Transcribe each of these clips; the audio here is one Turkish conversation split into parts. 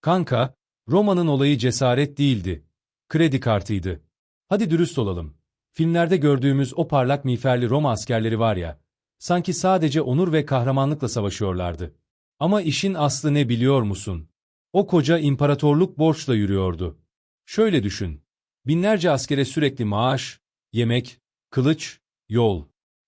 Kanka, Roma'nın olayı cesaret değildi. Kredi kartıydı. Hadi dürüst olalım. Filmlerde gördüğümüz o parlak miğferli Roma askerleri var ya, sanki sadece onur ve kahramanlıkla savaşıyorlardı. Ama işin aslı ne biliyor musun? O koca imparatorluk borçla yürüyordu. Şöyle düşün. Binlerce askere sürekli maaş, yemek, kılıç, yol.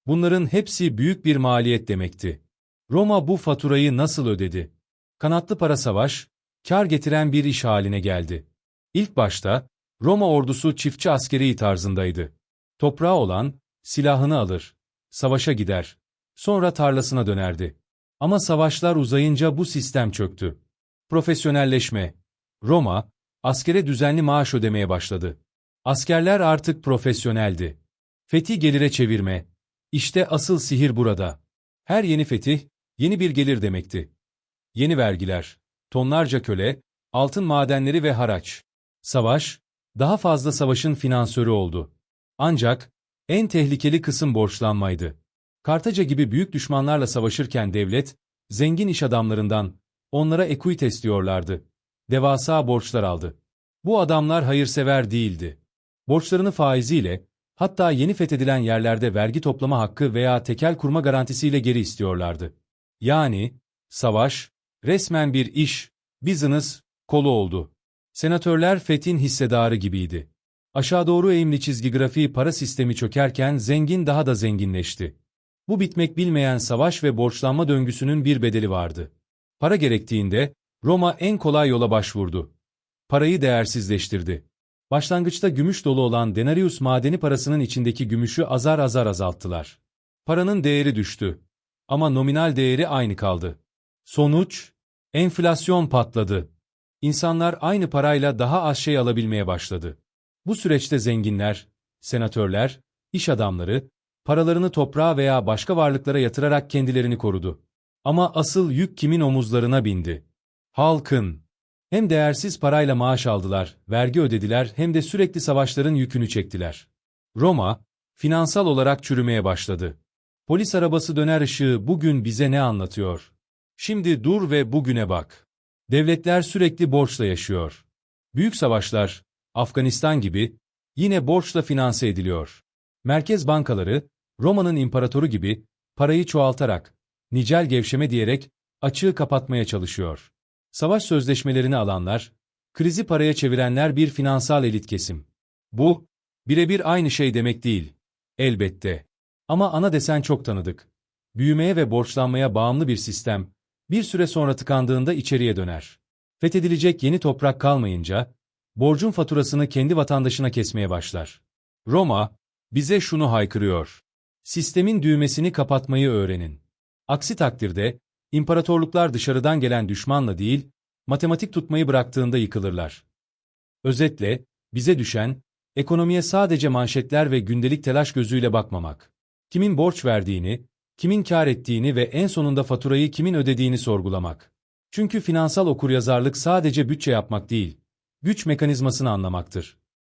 Bunların hepsi büyük bir maliyet demekti. Roma bu faturayı nasıl ödedi? Kanatlı para savaş, kar getiren bir iş haline geldi. İlk başta, Roma ordusu çiftçi askeri tarzındaydı. Toprağı olan, silahını alır, savaşa gider, sonra tarlasına dönerdi. Ama savaşlar uzayınca bu sistem çöktü. Profesyonelleşme. Roma, askere düzenli maaş ödemeye başladı. Askerler artık profesyoneldi. Fethi gelire çevirme. İşte asıl sihir burada. Her yeni fetih, yeni bir gelir demekti. Yeni vergiler, tonlarca köle, altın madenleri ve haraç. Savaş, daha fazla savaşın finansörü oldu. Ancak, en tehlikeli kısım borçlanmaydı. Kartaca gibi büyük düşmanlarla savaşırken devlet, zengin iş adamlarından, onlara equites diyorlardı. Devasa borçlar aldı. Bu adamlar hayırsever değildi. Borçlarını faiziyle, hatta yeni fethedilen yerlerde vergi toplama hakkı veya tekel kurma garantisiyle geri istiyorlardı. Yani, savaş, resmen bir iş, business, kolu oldu. Senatörler fethin hissedarı gibiydi. Aşağı doğru eğimli çizgi grafiği para sistemi çökerken zengin daha da zenginleşti. Bu bitmek bilmeyen savaş ve borçlanma döngüsünün bir bedeli vardı. Para gerektiğinde, Roma en kolay yola başvurdu. Parayı değersizleştirdi. Başlangıçta gümüş dolu olan denarius madeni parasının içindeki gümüşü azar azar azalttılar. Paranın değeri düştü. Ama nominal değeri aynı kaldı. Sonuç, enflasyon patladı. İnsanlar aynı parayla daha az şey alabilmeye başladı. Bu süreçte zenginler, senatörler, iş adamları, paralarını toprağa veya başka varlıklara yatırarak kendilerini korudu. Ama asıl yük kimin omuzlarına bindi? Halkın. Hem değersiz parayla maaş aldılar, vergi ödediler hem de sürekli savaşların yükünü çektiler. Roma, finansal olarak çürümeye başladı. Polis arabası döner ışığı bugün bize ne anlatıyor? Şimdi dur ve bugüne bak. Devletler sürekli borçla yaşıyor. Büyük savaşlar, Afganistan gibi, yine borçla finanse ediliyor. Merkez bankaları, Roma'nın imparatoru gibi, parayı çoğaltarak, nicel gevşeme diyerek, açığı kapatmaya çalışıyor. Savaş sözleşmelerini alanlar, krizi paraya çevirenler bir finansal elit kesim. Bu, birebir aynı şey demek değil. Elbette. Ama ana desen çok tanıdık. Büyümeye ve borçlanmaya bağımlı bir sistem, bir süre sonra tıkandığında içeriye döner. Fethedilecek yeni toprak kalmayınca, borcun faturasını kendi vatandaşına kesmeye başlar. Roma, bize şunu haykırıyor. Sistemin düğmesini kapatmayı öğrenin. Aksi takdirde, imparatorluklar dışarıdan gelen düşmanla değil, matematik tutmayı bıraktığında yıkılırlar. Özetle, bize düşen, ekonomiye sadece manşetler ve gündelik telaş gözüyle bakmamak. Kimin borç verdiğini, kimin kar ettiğini ve en sonunda faturayı kimin ödediğini sorgulamak. Çünkü finansal okuryazarlık sadece bütçe yapmak değil, güç mekanizmasını anlamaktır.